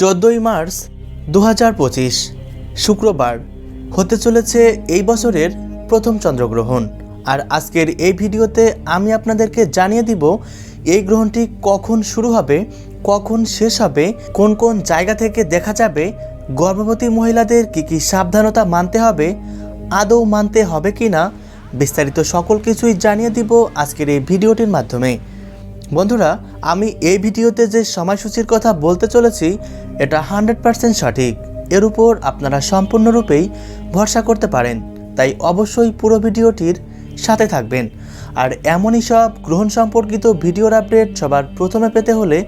চোদ্দোই মার্চ দু পঁচিশ, শুক্রবার, হতে চলেছে এই বছরের প্রথম চন্দ্রগ্রহণ। আর আজকের এই ভিডিওতে আমি আপনাদেরকে জানিয়ে দিব এই গ্রহণটি কখন শুরু হবে, কখন শেষ হবে, কোন কোন জায়গা থেকে দেখা যাবে, গর্ভবতী মহিলাদের কি কি সাবধানতা মানতে হবে, আদৌ মানতে হবে কি না বিস্তারিত সকল কিছুই জানিয়ে দিব আজকের এই ভিডিওটির মাধ্যমে। বন্ধুরা, আমি এই ভিডিওতে যে সময়সূচির কথা বলতে চলেছি, এটা হান্ড্রেড পারসেন্ট সঠিক। এর উপর আপনারা সম্পূর্ণরূপেই ভরসা করতে পারেন। তাই অবশ্যই পুরো ভিডিওটির সাথে থাকবেন। আর এমনই সব গ্রহণ সম্পর্কিত ভিডিওর আপডেট সবার প্রথমে পেতে হলে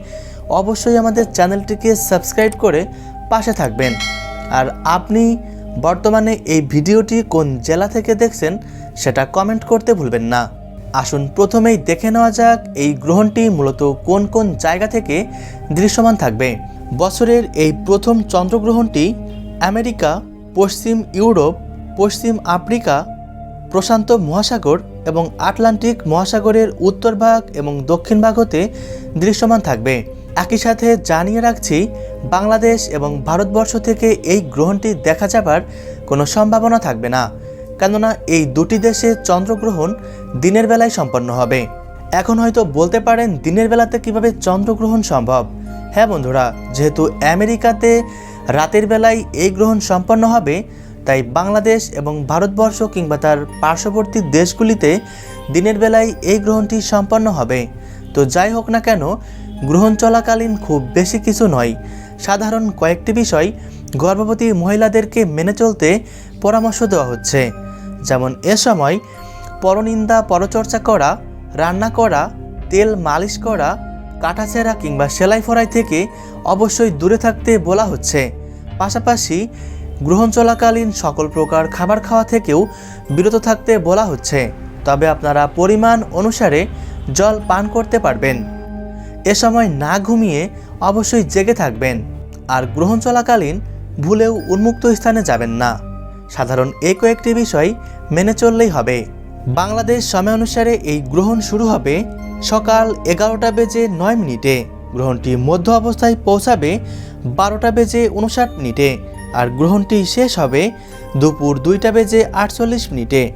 অবশ্যই আমাদের চ্যানেলটিকে সাবস্ক্রাইব করে পাশে থাকবেন। আর আপনি বর্তমানে এই ভিডিওটি কোন জেলা থেকে দেখছেন, সেটা কমেন্ট করতে ভুলবেন না। আসুন প্রথমেই দেখে নেওয়া যাক এই গ্রহণটি মূলত কোন কোন জায়গা থেকে দৃশ্যমান থাকবে। বছরের এই প্রথম চন্দ্রগ্রহণটি আমেরিকা, পশ্চিম ইউরোপ, পশ্চিম আফ্রিকা, প্রশান্ত মহাসাগর এবং আটলান্টিক মহাসাগরের উত্তর ভাগ এবং দক্ষিণ ভাগ হতে দৃশ্যমান থাকবে। একই সাথে জানিয়ে রাখছি, বাংলাদেশ এবং ভারতবর্ষ থেকে এই গ্রহণটি দেখা যাবার কোনো সম্ভাবনা থাকবে না। কেননা এই দুটি দেশে চন্দ্রগ্রহণ দিনের বেলায় সম্পন্ন হবে। এখন হয়তো বলতে পারেন দিনের বেলাতে কীভাবে চন্দ্রগ্রহণ সম্ভব। হ্যাঁ বন্ধুরা, যেহেতু আমেরিকাতে রাতের বেলায় এই গ্রহণ সম্পন্ন হবে, তাই বাংলাদেশ এবং ভারতবর্ষ কিংবা তার পার্শ্ববর্তী দেশগুলিতে দিনের বেলায় এই গ্রহণটি সম্পন্ন হবে। তো যাই হোক না কেন, গ্রহণ চলাকালীন খুব বেশি কিছু নয়। সাধারণ কয়েকটি বিষয় গর্ভবতী মহিলাদেরকে মেনে চলতে পরামর্শ দেওয়া হচ্ছে। যেমন এ সময় পরনিন্দা পরচর্চা করা, রান্না করা, তেল মালিশ করা, কাটাছেঁড়া কিংবা সেলাই ফড়াই থেকে অবশ্যই দূরে থাকতে বলা হচ্ছে। পাশাপাশি গ্রহণ চলাকালীন সকল প্রকার খাবার খাওয়া থেকেও বিরত থাকতে বলা হচ্ছে। তবে আপনারা পরিমাণ অনুসারে জল পান করতে পারবেন। এ সময় না ঘুমিয়ে অবশ্যই জেগে থাকবেন। আর গ্রহণ চলাকালীন ভুলেও উন্মুক্ত স্থানে যাবেন না। সাধারণ এই কয়েকটি বিষয় মেনে চললেই হবে। বাংলাদেশ সময় অনুসারে এই গ্রহণ শুরু হবে সকাল এগারোটা বেজে নয় মিনিটে। গ্রহণটি মধ্য অবস্থায় পৌঁছাবে বারোটা বেজে উনষাট মিনিটে। আর গ্রহণটি শেষ হবে দুপুর দুইটা বেজে আটচল্লিশ মিনিটে।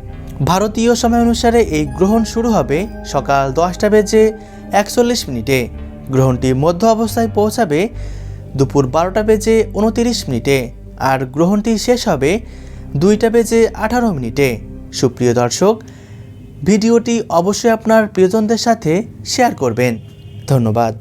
ভারতীয় সময় অনুসারে এই গ্রহণ শুরু হবে সকাল দশটা বেজে একচল্লিশ মিনিটে। গ্রহণটি মধ্য অবস্থায় পৌঁছাবে দুপুর বারোটা বেজে উনতিরিশ মিনিটে আর গ্রহণটি শেষ হবে দুইটা বেজে আঠারো মিনিটে। সুপ্রিয় দর্শক, ভিডিওটি অবশ্যই আপনার প্রিয়জনদের সাথে শেয়ার করবেন। ধন্যবাদ।